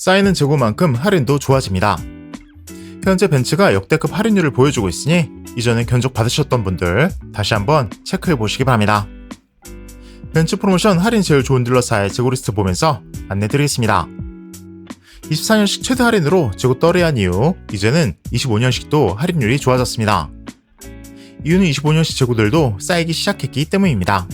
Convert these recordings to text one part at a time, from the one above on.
쌓이는 재고만큼 할인도 좋아집니다. 현재 벤츠가 역대급 할인율을 보여주고 있으니 이전에 견적 받으셨던 분들 다시 한번 체크해 보시기 바랍니다. 벤츠 프로모션 할인 제일 좋은 딜러사의 재고 리스트 보면서 안내 드리겠습니다. 24년식 최대 할인으로 재고 떨어한 이후 이제는 25년식도 할인율이 좋아졌습니다. 이유는 25년식 재고들도 쌓이기 시작했기 때문입니다.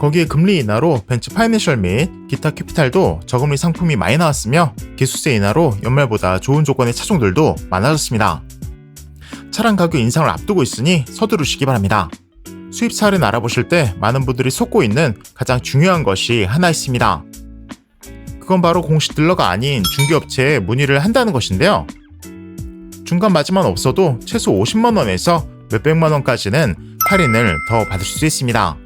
거기에 금리 인하로 벤츠 파이낸셜 및 기타 캐피탈도 저금리 상품이 많이 나왔으며 기수세 인하로 연말보다 좋은 조건의 차종들도 많아졌습니다. 차량 가격 인상을 앞두고 있으니 서두르시기 바랍니다. 수입차 할인 알아보실 때 많은 분들이 속고 있는 가장 중요한 것이 하나 있습니다. 그건 바로 공식 딜러가 아닌 중개업체에 문의를 한다는 것인데요. 중간 마지만 없어도 최소 50만원에서 몇백만원까지는 할인을 더 받을 수 있습니다.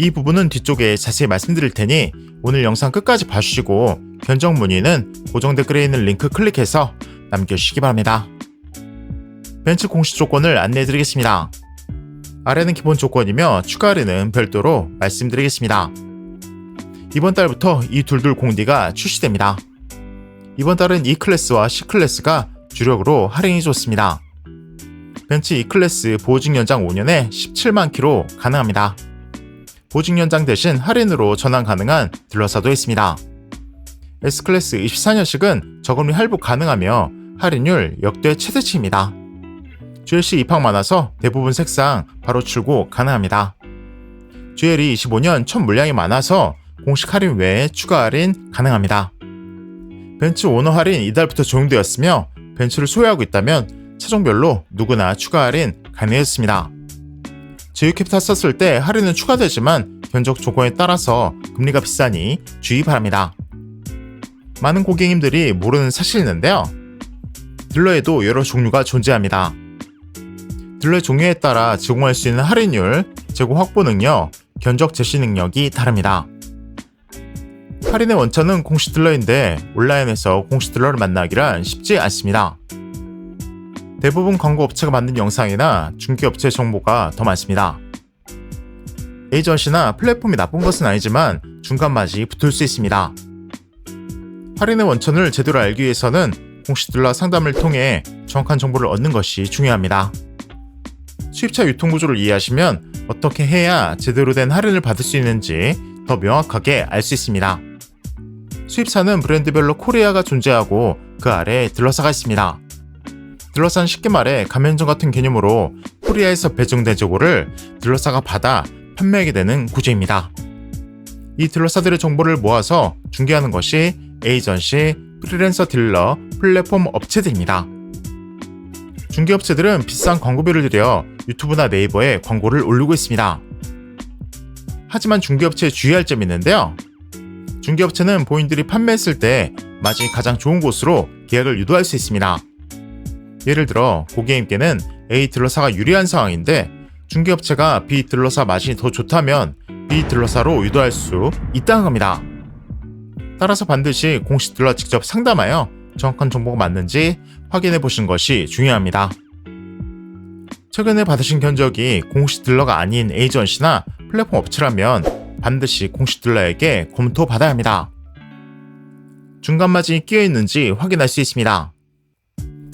이 부분은 뒤쪽에 자세히 말씀드릴 테니 오늘 영상 끝까지 봐주시고 견적 문의는 고정 댓글에 있는 링크 클릭해서 남겨주시기 바랍니다. 벤츠 공식 조건을 안내해드리겠습니다. 아래는 기본 조건이며 추가 할인은 별도로 말씀드리겠습니다. 이번 달부터 이 둘둘 공디가 출시됩니다. 이번 달은 E클래스와 C클래스가 주력으로 할인이 좋습니다. 벤츠 E클래스 보증 연장 5년에 17만 킬로 가능합니다. 보증 연장 대신 할인으로 전환 가능한 딜러사도 있습니다. S클래스 24년식은 저금리 할부 가능하며 할인율 역대 최대치입니다. GLC 입학 많아서 대부분 색상 바로 출고 가능합니다. GL이 25년 첫 물량이 많아서 공식 할인 외에 추가 할인 가능합니다. 벤츠 오너 할인 이달부터 적용되었으며 벤츠를 소유하고 있다면 차종별로 누구나 추가 할인 가능했습니다. 캐피탈 썼을 때 할인은 추가되지만 견적 조건에 따라서 금리가 비싸니 주의 바랍니다. 많은 고객님들이 모르는 사실이 있는데요. 딜러에도 여러 종류가 존재합니다. 딜러의 종류에 따라 제공할 수 있는 할인율, 재고 확보 능력, 견적 제시 능력이 다릅니다. 할인의 원천은 공식 딜러인데 온라인에서 공식 딜러를 만나기란 쉽지 않습니다. 대부분 광고 업체가 만든 영상이나 중개업체 정보가 더 많습니다. 에이전시나 플랫폼이 나쁜 것은 아니지만 중간 맛이 붙을 수 있습니다. 할인의 원천을 제대로 알기 위해서는 공식 딜러 상담을 통해 정확한 정보를 얻는 것이 중요합니다. 수입차 유통 구조를 이해하시면 어떻게 해야 제대로 된 할인을 받을 수 있는지 더 명확하게 알 수 있습니다. 수입차는 브랜드별로 코리아가 존재하고 그 아래 딜러사가 있습니다. 딜러사는 쉽게 말해 가맹점 같은 개념으로 코리아에서 배정된 재고를 딜러사가 받아 판매하게 되는 구조입니다. 이 딜러사들의 정보를 모아서 중개하는 것이 에이전시, 프리랜서 딜러, 플랫폼 업체들입니다. 중개업체들은 비싼 광고비를 들여 유튜브나 네이버에 광고를 올리고 있습니다. 하지만 중개업체에 주의할 점이 있는데요. 중개업체는 본인들이 판매했을 때 마진이 가장 좋은 곳으로 계약을 유도할 수 있습니다. 예를 들어 고객님께는 A 딜러사가 유리한 상황인데 중개업체가 B 딜러사 마진이 더 좋다면 B 딜러사로 유도할 수 있다는 겁니다. 따라서 반드시 공식 딜러 직접 상담하여 정확한 정보가 맞는지 확인해 보시는 것이 중요합니다. 최근에 받으신 견적이 공식 딜러가 아닌 에이전시나 플랫폼 업체라면 반드시 공식 딜러에게 검토 받아야 합니다. 중간 마진이 끼어 있는지 확인할 수 있습니다.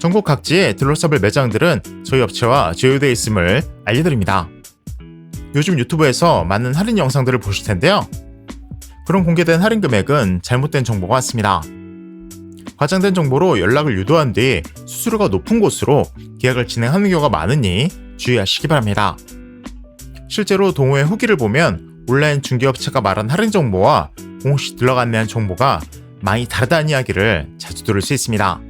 전국 각지의 딜러사별 매장들은 저희 업체와 제휴되어 있음을 알려드립니다. 요즘 유튜브에서 많은 할인 영상들을 보실 텐데요. 그런 공개된 할인 금액은 잘못된 정보가 많습니다. 과장된 정보로 연락을 유도한 뒤 수수료가 높은 곳으로 계약을 진행하는 경우가 많으니 주의하시기 바랍니다. 실제로 동호회 후기를 보면 온라인 중개업체가 말한 할인 정보와 공식 딜러가 안내한 정보가 많이 다르다는 이야기를 자주 들을 수 있습니다.